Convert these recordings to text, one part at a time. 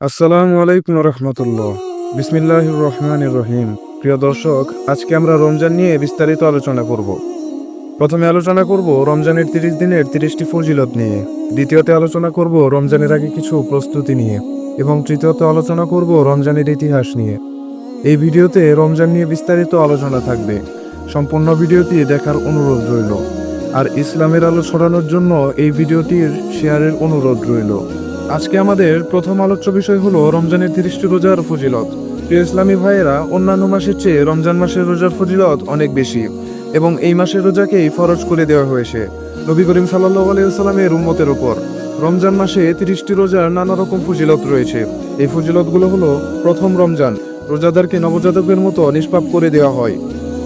আসসালামু আলাইকুম রহমতুল্লাহ। বিসমিল্লাহ রহমান রহিম। প্রিয় দর্শক, আজকে আমরা রমজান নিয়ে বিস্তারিত আলোচনা করব। প্রথমে আলোচনা করব রমজানের তিরিশ দিনের তিরিশটি ফজিলত নিয়ে। দ্বিতীয়তে আলোচনা করব রমজানের আগে কিছু প্রস্তুতি নিয়ে। এবং তৃতীয়তে আলোচনা করব রমজানের ইতিহাস নিয়ে। এই ভিডিওতে রমজান নিয়ে বিস্তারিত আলোচনা থাকবে। সম্পূর্ণ ভিডিওটি দেখার অনুরোধ রইল। আর ইসলামের আলো ছড়ানোর জন্য এই ভিডিওটির শেয়ারের অনুরোধ রইল। আজকে আমাদের প্রথম আলোচ্য বিষয় হলো রমজানের তিরিশটি রোজার ফজিলত। প্রিয় ইসলামী ভাইয়েরা, অন্যান্য মাসের চেয়ে রমজান মাসের রোজার ফজিলত অনেক বেশি এবং এই মাসের রোজাকেই ফরজ করে দেওয়া হয়েছে। নবী করিম সাল্লাহ আলাইসাল্লামের উম্মতের ওপর রমজান মাসে তিরিশটি রোজার নানা রকম ফজিলত রয়েছে। এই ফজিলতগুলো হলো, প্রথম রমজান, রোজাদারকে নবজাতকের মতো নিষ্পাপ করে দেওয়া হয়।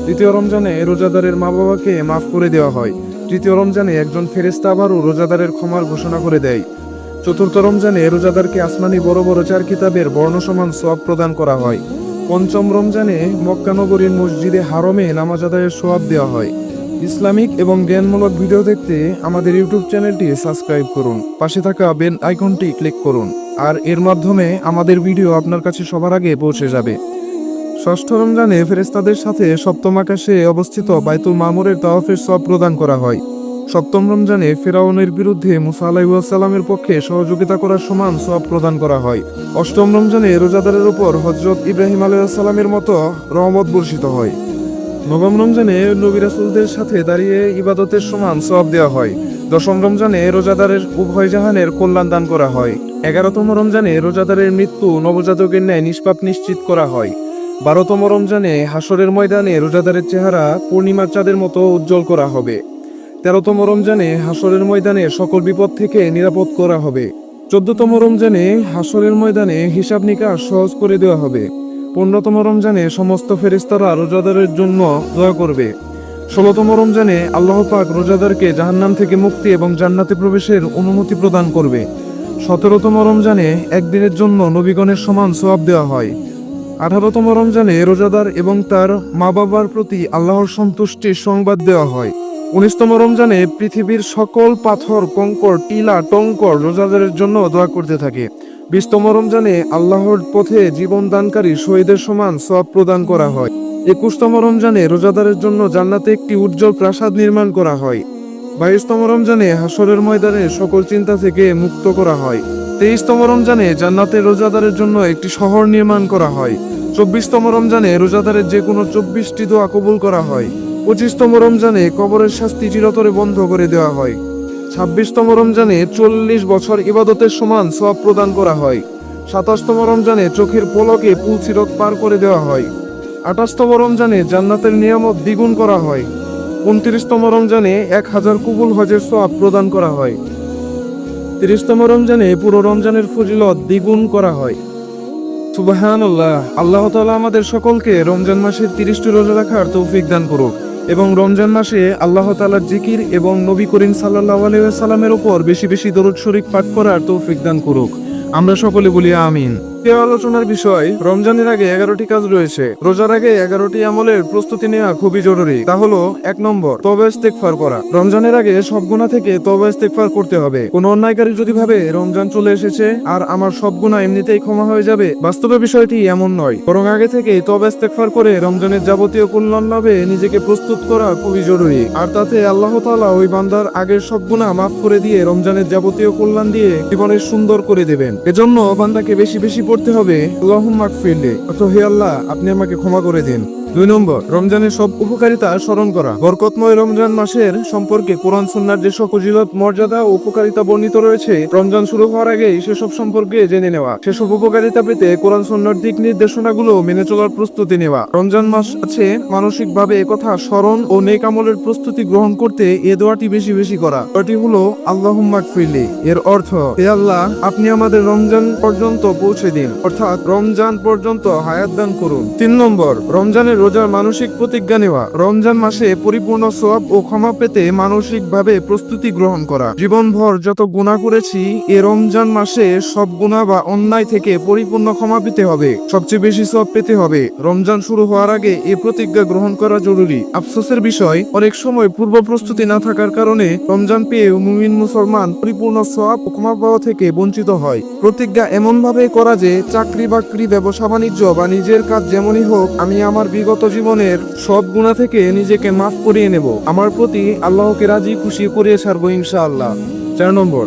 দ্বিতীয় রমজানে রোজাদারের মা বাবাকে মাফ করে দেওয়া হয়। তৃতীয় রমজানে একজন ফেরেস্তা আবারও রোজাদারের ক্ষমার ঘোষণা করে দেয়। চতুর্থ রমজানে রোজাদারকে আসমানি বড় বড় চার কিতাবের বর্ণসমান সব প্রদান করা হয়। পঞ্চম রমজানে মক্কানগরীর মসজিদে হারমে নামাজ আদায়ের সোয়াব দেওয়া হয়। ইসলামিক এবং জ্ঞানমূলক ভিডিও দেখতে আমাদের ইউটিউব চ্যানেলটি সাবস্ক্রাইব করুন। পাশে থাকা বেল আইকনটি ক্লিক করুন। আর এর মাধ্যমে আমাদের ভিডিও আপনার কাছে সবার আগে পৌঁছে যাবে। ষষ্ঠ রমজানে ফেরেস্তাদের সাথে সপ্তম আকাশে অবস্থিত বাইতুল মামুরের তাওয়াফের সব প্রদান করা হয়। সপ্তম রমজানে ফেরাউনের বিরুদ্ধে মুসা আলাইসাল্লামের পক্ষে সহযোগিতা করার সমান সব প্রদান করা হয়। অষ্টম রমজানে রোজাদারের উপর হজরত ইব্রাহিম আলাইসাল্লামের মতো রহমত বর্ষিত হয়। নবম রমজানে নবী রাসুলদের সাথে দাঁড়িয়ে ইবাদতের সমান সব দেওয়া হয়। দশম রমজানে রোজাদারের উভয় জাহানের কল্যাণ দান করা হয়। এগারোতম রমজানে রোজাদারের মৃত্যু নবজাতকের ন্যায় নিষ্পাপ নিশ্চিত করা হয়। বারোতম রমজানে হাসরের ময়দানে রোজাদারের চেহারা পূর্ণিমার চাঁদের মতো উজ্জ্বল করা হবে। তেরোতম রমজানে হাসরের ময়দানে সকল বিপদ থেকে নিরাপদ করা হবে। চোদ্দতম রমজানে হাসরের ময়দানে হিসাব নিকাশ সহজ করে দেওয়া হবে। পনেরোতম রমজানে সমস্ত ফেরিস্তারা রোজাদারের জন্য দোয়া করবে। ষোলোতম রমজানে আল্লাহ পাক রোজাদারকে জাহান্নাম থেকে মুক্তি এবং জান্নাতে প্রবেশের অনুমতি প্রদান করবে। সতেরোতম রমজানে একদিনের জন্য নবীগণের সমান সোয়াব দেওয়া হয়। আঠারোতম রমজানে রোজাদার এবং তার মা বাবার প্রতি আল্লাহর সন্তুষ্টির সংবাদ দেওয়া হয়। উনিশতম রমজানে পৃথিবীর সকল পাথর কঙ্কর টিলা, টঙ্কর রোজাদারের জন্য দোয়া করতে থাকে। বিশতম রমজানে আল্লাহর পথে জীবন দানকারী শহীদের সমান সব প্রদান করা হয়। একুশতম রমজানে রোজাদারের জন্য জান্নাতে একটি উজ্জ্বল প্রাসাদ নির্মাণ করা হয়। বাইশতম রমজানে হাসরের ময়দানে সকল চিন্তা থেকে মুক্ত করা হয়। তেইশতম রমজানে জান্নাতের রোজাদারের জন্য একটি শহর নির্মাণ করা হয়। চব্বিশতম রমজানে রোজাদারের যে কোনো চব্বিশটি দোয়া কবুল করা হয়। পঁচিশতম রমজানে কবরের শাস্তি চিরতরে বন্ধ করে দেওয়া হয়। ছাব্বিশতম রমজানে চল্লিশ বছর ইবাদতের সমান সব প্রদান করা হয়। সাতাশতম রমজানে চোখের পলকে পুলসিরত পার করে দেওয়া হয়। আঠাশতম রমজানে জান্নাতের নিয়ামত দ্বিগুণ করা হয়। উনত্রিশতম রমজানে এক হাজার কুবুল হজের সোয়াব প্রদান করা হয়। তিরিশতম রমজানে পুরো রমজানের ফজিলত দ্বিগুণ করা হয়। সুবাহান আল্লাহ আল্লাহ তালা আমাদের সকলকে রমজান মাসের তিরিশটি রোজা রাখার তৌফিক দান করুক। এবং রমজান মাসে আল্লাহ তালার জিকির এবং নবী করিম সাল্লাহ সাল্লামের ওপর বেশি বেশি দরুদ শরিক পাঠ করার তৌফিক দান করুক। আমরা সকলে বলি আমিন। এ আলোচনার বিষয়, রমজানের আগে এগারোটি কাজ রয়েছে। রোজার আগে এগারোটি আমলের প্রস্তুতি নেওয়া খুবই জরুরি। তা হলো, এক নম্বর তবে ইস্তেকফার করা। রমজানের আগে সব গুণা থেকে তবে ইস্তেকফার করতে হবে। কোন অন্যায়কারী যদি ভাবে, রমজান চলে এসেছে, আর আমার সব গুণা এমনিতেই ক্ষমা হয়ে যাবে বাস্তবে বিষয়টি এমন নয়। বরং আগে থেকে তবে ইস্তেকফার করে রমজানের যাবতীয় কল্যাণ লাভে নিজেকে প্রস্তুত করা খুবই জরুরি। আর তাতে আল্লাহ তাআলা ওই বান্দার আগের সব গুণা মাফ করে দিয়ে রমজানের যাবতীয় কল্যাণ দিয়ে জীবনের সুন্দর করে দেবেন। এজন্য বান্দাকে বেশি বেশি পড়তে হবে। আল্লাহুম্মাক ফিল্ডে অথ হে আল্লাহ আপনি আমাকে ক্ষমা করে দিন। দুই নম্বর, রমজানের সব উপকারিতা স্মরণ করা। বরকতময় রমজান মাসের সম্পর্কে কোরআন, সুন্নার যেসব ফজিলত মর্যাদা ও উপকারিতা বর্ণিত রয়েছে, রমজান শুরু হওয়ার আগেই সেসব সম্পর্কে জেনে নেওয়া। সেসব উপকারিতা পেতে কোরআন, সুন্নার দিক নির্দেশনাগুলো মেনে চলার প্রস্তুতি নেওয়া। রমজান মাস আছে মানসিকভাবে একথা স্মরণ ও নেক আমলের প্রস্তুতি গ্রহণ করতে এ দোয়াটি বেশি বেশি করা। দোয়াটি হলো আল্লাহ ফিরলি এর অর্থ, হে আল্লাহ, আপনি আমাদের রমজান পর্যন্ত পৌঁছে দিন। অর্থাৎ, রমজান পর্যন্ত হায়াত দান করুন। তিন নম্বর, রমজানের রোজার মানসিক প্রতিজ্ঞা নেওয়া, রমজান মাসে পরিপূর্ণ সওয়াব ও ক্ষমা পেতে মানসিকভাবে প্রস্তুতি গ্রহণ করা। জীবনভর যত গুণা করেছি, এ রমজান মাসে সব গুণা বা অন্যায় থেকে পরিপূর্ণ ক্ষমা পেতে হবে। সবচেয়ে বেশি সব পেতে হবে। রমজান শুরু হওয়ার আগে এ প্রতিজ্ঞা গ্রহণ করা জরুরি। আফসোসের বিষয়, অনেক সময় পূর্ব প্রস্তুতি না থাকার কারণে রমজান পেয়েও মুমিন মুসলমান পরিপূর্ণ সব ও ক্ষমা পাওয়া থেকে বঞ্চিত হয়। প্রতিজ্ঞা এমন ভাবে করা যে চাকরি বাকরি ব্যবসা বাণিজ্য বা নিজের কাজ যেমনই হোক, আমি আমার বিগত জীবনের সব গুণা থেকে নিজেকে মাফ করিয়ে নেব। আমার প্রতি আল্লাহকে রাজি, খুশি করিয়ে সারবো ইনশাআল্লাহ। চার নম্বর,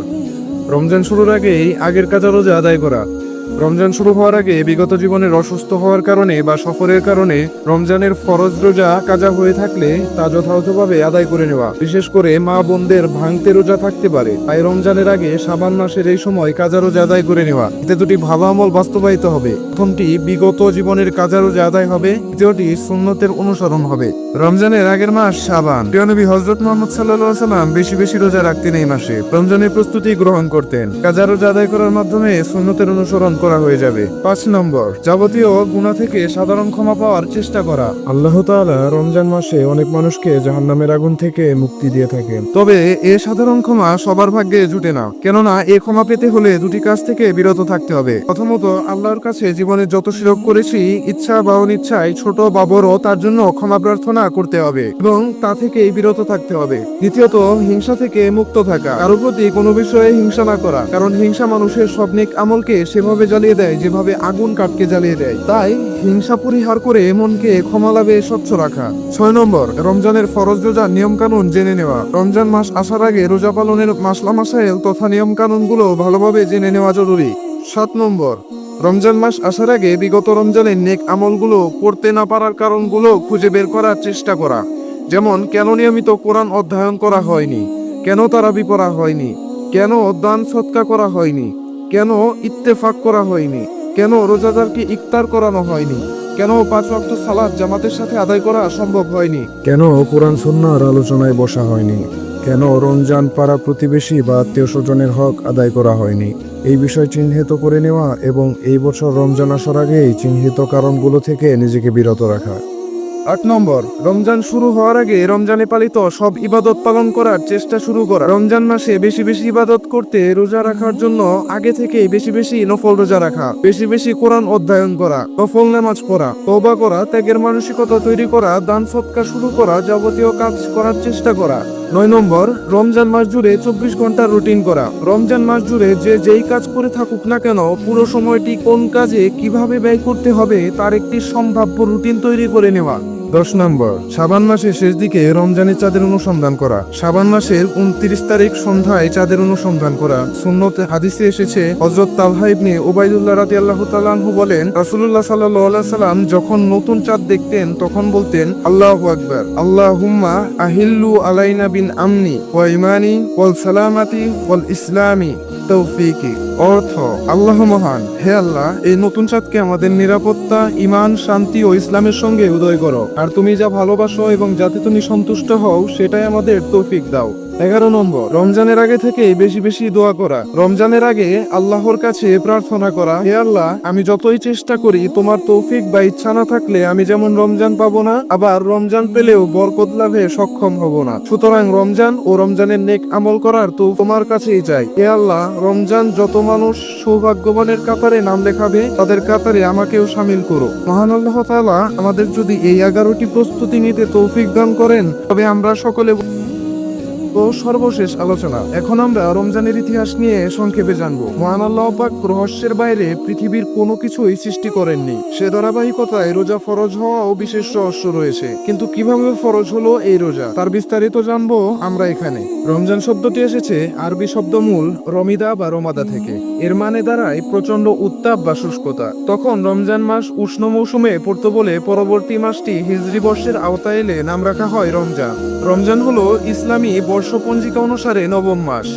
রমজান শুরুর আগেই আগের কাজা রোজা আদায় করা। রমজান শুরু হওয়ার আগে বিগত জীবনের অসুস্থ হওয়ার কারণে বা সফরের কারণে রমজানের ফরজ রোজা কাজা হয়ে থাকলে তা যথাযথভাবে আদায় করে নেওয়া। বিশেষ করে মা বোনদের ভাঙতে রোজা থাকতে পারে। তাই রমজানের আগে সাবান মাসের এই সময় কাজা রোজা আদায় করে নেওয়া। এতে দুটি ভালো আমল বাস্তবায়িত হবে। প্রথমটি, বিগত জীবনের কাজা রোজা আদায় হবে। দ্বিতীয়টি, সুন্নতের অনুসরণ হবে। রমজানের আগের মাস সাবান। প্রিয়নবী হজরত মোহাম্মদ সাল্লাহ সাল্লাম বেশি বেশি রোজা রাখতেন এই মাসে। রমজানের প্রস্তুতি গ্রহণ করতেন। কাজা রোজা আদায় করার মাধ্যমে সুন্নতের অনুসরণ করা হয়ে যাবে। পাঁচ নম্বর যাবতীয় গুণা থেকে সাধারণ ক্ষমা পাওয়ার চেষ্টা করা। আল্লাহ তাআলা রমজান মাসে অনেক মানুষকে জাহান্নামের আগুন থেকে মুক্তি দিয়ে থাকেন। তবে এ সাধারণ ক্ষমা সবার ভাগ্যে জুটে না। কেননা এ ক্ষমা পেতে হলে দুটি কাজ থেকে বিরত থাকতে হবে। প্রথমত আল্লাহর কাছে জীবনে যত শিরক করেছি ইচ্ছা বা অনিচ্ছায় ছোট বা বড় তার জন্য ক্ষমা প্রার্থনা করতে হবে এবং তা থেকে বিরত থাকতে হবে। দ্বিতীয়ত হিংসা থেকে মুক্ত থাকা। কারও প্রতি কোনো বিষয়ে হিংসা না করা। কারণ হিংসা মানুষের সব নেক আমলকে সেভাবে জ্বালিয়ে দেয়, যেভাবে আগুন কাঠকে জ্বালিয়ে দেয়। তাই হিংসা পরিহার করে মনকে ক্ষমা লাভে স্বচ্ছ রাখা। ছয় নম্বর, রমজানের ফরজ রোজার নিয়ম কানুন জেনে নেওয়া। রমজান মাস আসার আগে রোজা পালনের মাসলা মাসাইল তথা নিয়ম কানুনগুলো ভালোভাবে জেনে নেওয়া জরুরি। সাত নম্বর, রমজান মাস আসার আগে বিগত রমজানের নেক আমলগুলো করতে না পারার কারণগুলো খুঁজে বের করার চেষ্টা করা। যেমন, কেন নিয়মিত কোরআন অধ্যয়ন করা হয়নি? কেন তারাবি পড়া হয়নি? কেন দান সৎকা করা হয়নি? কেন ইত্তেফাক করা হয়নি? কেন রোজাদারকে ইফতার করানো হয়নি? কেন পাঁচ ওয়াক্ত সালাদ জামাতের সাথে আদায় করা সম্ভব হয়নি? কেন কোরআন সন্ন্যার আলোচনায় বসা হয়নি? কেন রমজান পাড়া প্রতিবেশী বা আত্মীয় স্বজনের হক আদায় করা হয়নি? এই বিষয় চিহ্নিত করে নেওয়া এবং এই বছর রমজান আসার আগেই চিহ্নিত কারণগুলো থেকে নিজেকে বিরত রাখা। আট নম্বর, রমজান শুরু হওয়ার আগে রমজানে পালিত সব ইবাদত পালন করার চেষ্টা শুরু করা। রমজান মাসে বেশি বেশি ইবাদত করতে রোজা রাখার জন্য আগে থেকে বেশি বেশি নফল রোজা রাখা, বেশি বেশি কোরআন অধ্যয়ন করা, নফল নামাজ পড়া, তওবা করা, ত্যাগের মানসিকতা তৈরি করা, দান সৎকার শুরু করা যাবতীয় কাজ করার চেষ্টা করা। নয় নম্বর, রমজান মাস জুড়ে চব্বিশ ঘণ্টার রুটিন করা। রমজান মাস জুড়ে যে যেই কাজ করে থাকুক না কেন, পুরো সময়টি কোন কাজে কীভাবে ব্যয় করতে হবে তার একটি সম্ভাব্য রুটিন তৈরি করে নেওয়া। দশ নম্বর, সাবান মাসের শেষ দিকে রমজানের চাঁদের অনুসন্ধান করা। সাবান মাসের উনত্রিশ তারিখ সন্ধ্যায় চাঁদের অনুসন্ধান করা। সুন্নত হাদিসে এসেছে হজরত তালহা ইবনে ওবাইদুল্লাহ রাতি আল্লাহ তালাহু বলেন রাসুল্লাহ সাল্লাহ সাল্লাম যখন নতুন চাঁদ দেখতেন, তখন বলতেন, আল্লাহ আকবর আল্লাহ হুম্মা আহিল্লু আলাইনা বিন আমনি ওয়া ইমানি ওয়াল সালামাতি ওয়াল ইসলামি। তৌফিকি অর্থ, আল্লাহ মহান। হে আল্লাহ, এই নতুন চাঁদকে আমাদের নিরাপত্তা ইমান শান্তি ও ইসলামের সঙ্গে উদয় করো। আর তুমি যা ভালোবাসো এবং যাতে তুমি সন্তুষ্ট হও, সেটাই আমাদের তৌফিক দাও। এগারো নম্বর, রমজানের আগে থেকে বেশি বেশি দোয়া করা। রমজানের আগে আল্লাহর কাছে প্রার্থনা করা, হে আল্লাহ, আমি যতই চেষ্টা করি, তোমার তৌফিক বা ইচ্ছা না থাকলে আমি যেমন রমজান পাবো না, আবার রমজান পেলেও বরকত লাভে সক্ষম হব না। সুতরাং রমজান ও রমজানের নেক আমল করার তো তোমার কাছেই চাই। হে আল্লাহ, রমজান যত মানুষ সৌভাগ্যবানের কাতারে নাম লেখাবে, তাদের কাতারে আমাকেও সামিল করো। মহান আল্লাহ তাআলা আমাদের যদি এই এগারোটি প্রস্তুতি নিতে তৌফিক দান করেন, তবে আমরা সকলে ও সর্বশেষ আলোচনা। এখন আমরা রমজানের ইতিহাস নিয়ে সংক্ষেপে জানব। মহান আল্লাহ পাক রহস্যের বাইরে পৃথিবীর কোনো কিছুই সৃষ্টি করেননি। সে ধারাবাহিকতায় রোজা ফরজ হওয়া ও বিশেষ রহস্য রয়েছে। কিন্তু কীভাবে ফরজ হলো এই রোজা? তার বিস্তারিত জানব আমরা এখানে। রমজান শব্দটি এসেছে আরবি শব্দ মূল রমিদা বা রমাদা থেকে। এর মানে দাঁড়ায় প্রচণ্ড উত্তাপ বা শুষ্কতা। তখন রমজান মাস উষ্ণ মৌসুমে পড়তো বলে পরবর্তী মাসটি হিজরি বর্ষের আওতায় এলে নাম রাখা হয় রমজান। রমজান হলো ইসলামী বর্ষপঞ্জিকা অনুসারে নবম মাস।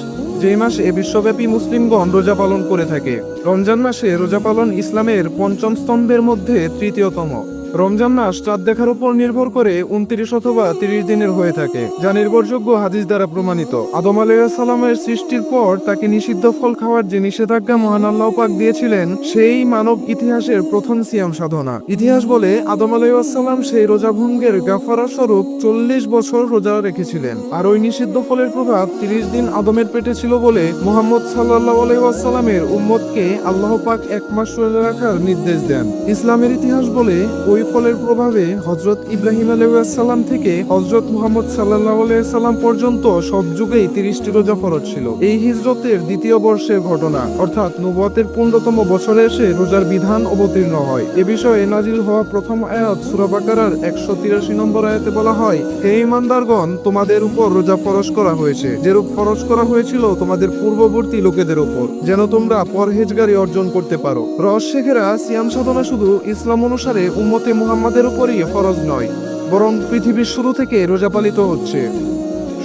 যে মাসে বিশ্বব্যাপী মুসলিমগণ রোজা পালন করে থাকে। রমজান মাসে রোজা পালন ইসলামের পঞ্চম স্তম্ভের মধ্যে তৃতীয়তম। রমজান মাস চাঁদ দেখার উপর নির্ভর করে উনত্রিশ অথবা তিরিশ দিনের হয়ে থাকে, যা নির্ভরযোগ্য হাদিস দ্বারা প্রমাণিত। আদম আলাইসাল্লামের সৃষ্টির পর তাকে নিষিদ্ধ ফল খাওয়ার যে নিষেধাজ্ঞা মহান আল্লাহ পাক দিয়েছিলেন, সেই মানব ইতিহাসের প্রথম সিয়াম সাধনা। ইতিহাস বলে, আদম আলাইসাল্লাম সেই রোজা ভঙ্গের গাফারা স্বরূপ চল্লিশ বছর রোজা রেখেছিলেন। আর ওই নিষিদ্ধ ফলের প্রভাব তিরিশ দিন আদমের পেটে ছিল বলে মোহাম্মদ সাল্লাহ আলাইসাল্লামের উম্মতকে আল্লাহ পাক এক মাস রোজা রাখার নির্দেশ দেন। ইসলামের ইতিহাস বলে, ওই ফলের প্রভাবে হজরত ইব্রাহিম আলাইসাল্লাম থেকে হজরত মুহাম্মদ সাল্লাহ আলাইসাল্লাম পর্যন্ত সব যুগেই তিরিশটি রোজা ফরজ ছিল। এই হিজরতের দ্বিতীয় বর্ষের ঘটনা, অর্থাৎ নবুয়াতের পনেরোতম বছরে এসে রোজার বিধান অবতীর্ণ হয়। এ বিষয়ে নাজিল হওয়া প্রথম আয়াত সুরাবাকার একশো তিরাশি নম্বর আয়াতে বলা হয়, হে ইমানদারগণ তোমাদের উপর রোজা ফরজ করা হয়েছে। যেরূপ ফরজ করা হয়েছিল, তোমাদের পূর্ববর্তী লোকেদের উপর, যেন তোমরা পরহেজগারি অর্জন করতে পারো। রস শেখেরা সিয়াম সাধনা শুধু ইসলাম অনুসারে উম্মতে মুহাম্মাদের উপরই ফরজ নয়, বরং পৃথিবীর শুরু থেকে রোজা পালিত হচ্ছে।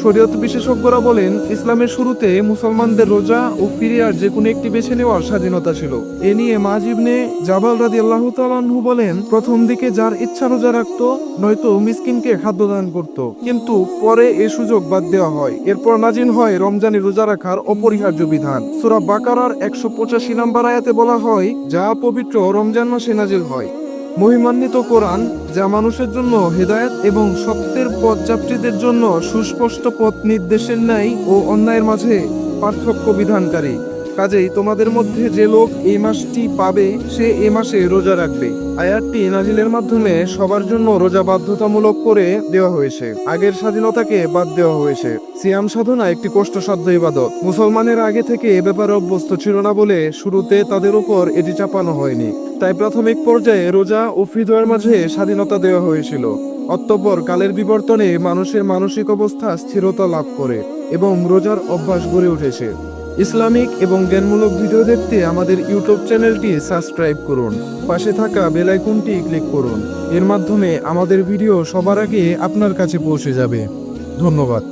শরীয়ত বিশেষজ্ঞরা বলেন, ইসলামের শুরুতে মুসলমানদের রোজা ও ফিরিয়ার যে কোনো একটি বেছে নেওয়ার স্বাধীনতা ছিল। এ নিয়ে মাজিবনে জাবাল রাদি আল্লাহ তালাহু বলেন, প্রথম দিকে যার ইচ্ছা রোজা রাখতো, নয়তো মিসকিনকে খাদ্য দান করত। কিন্তু পরে এ সুযোগ বাদ দেওয়া হয়। এরপর নাজিন হয় রমজানে রোজা রাখার অপরিহার্য বিধান। সুরা বাকারার একশো পঁচাশি নম্বর আয়াতে বলা হয়, যা পবিত্র রমজান মাসে নাজিল হয়। মহিমান্বিত কোরআন, যা মানুষের জন্য হেদায়ত এবং সত্যের পথযাত্রীদের জন্য সুস্পষ্ট পথ নির্দেশের ন্যায় ও অন্যায়ের মাঝে পার্থক্য বিধানকারী। কাজেই তোমাদের মধ্যে যে লোক এই মাসটি পাবে, সে এ মাসে রোজা রাখবে। আয়াতটি নাজিলের মাধ্যমে সবার জন্য রোজা বাধ্যতামূলক করে দেওয়া হয়েছে। আগের স্বাধীনতাকে বাদ দেওয়া হয়েছে। সিয়াম সাধনা একটি কষ্টসাধ্য ইবাদত। মুসলমানের আগে থেকে এ ব্যাপারে অভ্যস্ত ছিল না বলে শুরুতে তাদের উপর এটি চাপানো হয়নি। তাই প্রাথমিক পর্যায়ে রোজা ও ফিদোয়ার মাঝে স্বাধীনতা দেওয়া হয়েছিল। অতঃপর কালের বিবর্তনে মানুষের মানসিক অবস্থা স্থিরতা লাভ করে এবং রোজার অভ্যাস গড়ে উঠেছে। ইসলামিক এবং জ্ঞানমূলক ভিডিও দেখতে আমাদের ইউটিউব চ্যানেলটি সাবস্ক্রাইব করুন। পাশে থাকা বেল আইকনটি ক্লিক করুন। এর মাধ্যমে আমাদের ভিডিও সবার আগে আপনার কাছে পৌঁছে যাবে। ধন্যবাদ।